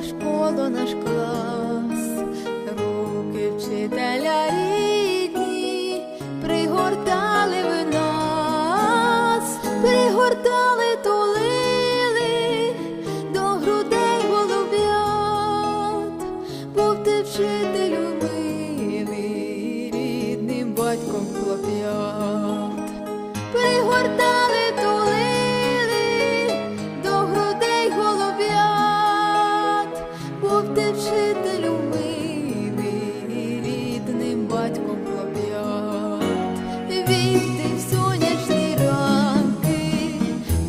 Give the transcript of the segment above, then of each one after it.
наша наш клас, руки вчителя рідні, пригортали ви нас, пригортали, тулили до грудей голуб'ят, був ти вчителю милий, рідним батьком хлоп'ят, пригортали. Вів в сонячні ранки,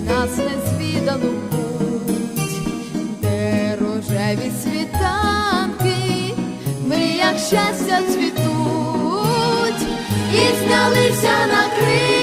нас не звідано путь, де рожеві світанки, ми, як щастя цвітуть, і знялися на крила,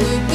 you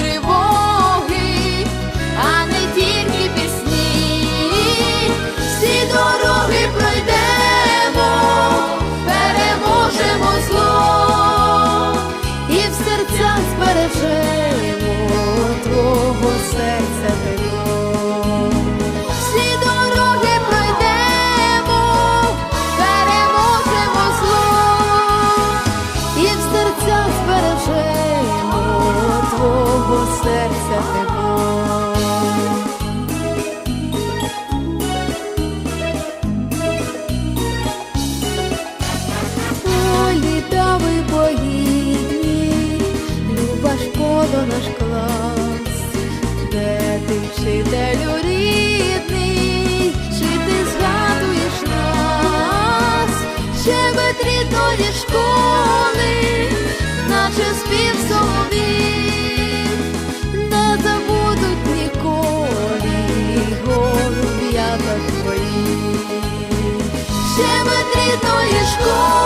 Наш клас, де ти вчителю рідний, чи ти згадуєш нас, ще рідної школи, наче спів соловій. ще від рідної школи.